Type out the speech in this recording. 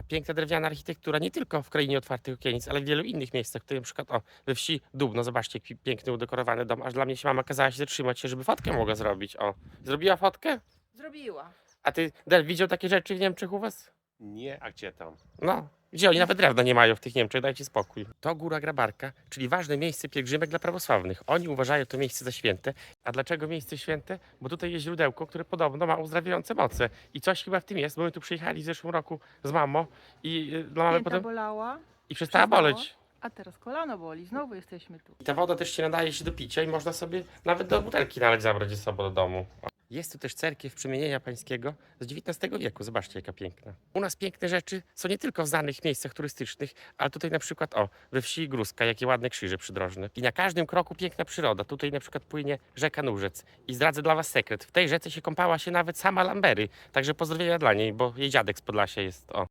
A piękna drewniana architektura nie tylko w krainie otwartych okienic, ale w wielu innych miejscach, tutaj na przykład o, we wsi Dubno, zobaczcie jaki piękny udekorowany dom, aż dla mnie się mama kazała się zatrzymać się, żeby fotkę mogła zrobić, o. Zrobiła fotkę? Zrobiła. A ty, Del, widział takie rzeczy w Niemczech u was? Nie, a gdzie tam? No, gdzie oni nawet drewna nie mają w tych Niemczech, dajcie spokój. To Góra Grabarka, czyli ważne miejsce pielgrzymek dla prawosławnych. Oni uważają to miejsce za święte. A dlaczego miejsce święte? Bo tutaj jest źródełko, które podobno ma uzdrawiające moce. I coś chyba w tym jest, bo my tu przyjechali w zeszłym roku z mamą i y, no mamy Pięta potem... bolała, I przestała przestało. boleć. a teraz kolano boli. Znowu jesteśmy tu. I ta woda też się nadaje się do picia i można sobie nawet do butelki nalać zabrać ze sobą do domu. Jest tu też cerkiew Przemienienia Pańskiego z XIX wieku. Zobaczcie, jaka piękna. U nas piękne rzeczy są nie tylko w znanych miejscach turystycznych, ale tutaj na przykład, o, we wsi Gruska, jakie ładne krzyże przydrożne. I na każdym kroku piękna przyroda. Tutaj na przykład płynie rzeka Nurzec. I zdradzę dla was sekret. W tej rzece się kąpała się nawet sama Lambery. Także pozdrowienia dla niej, bo jej dziadek z Podlasia jest, o.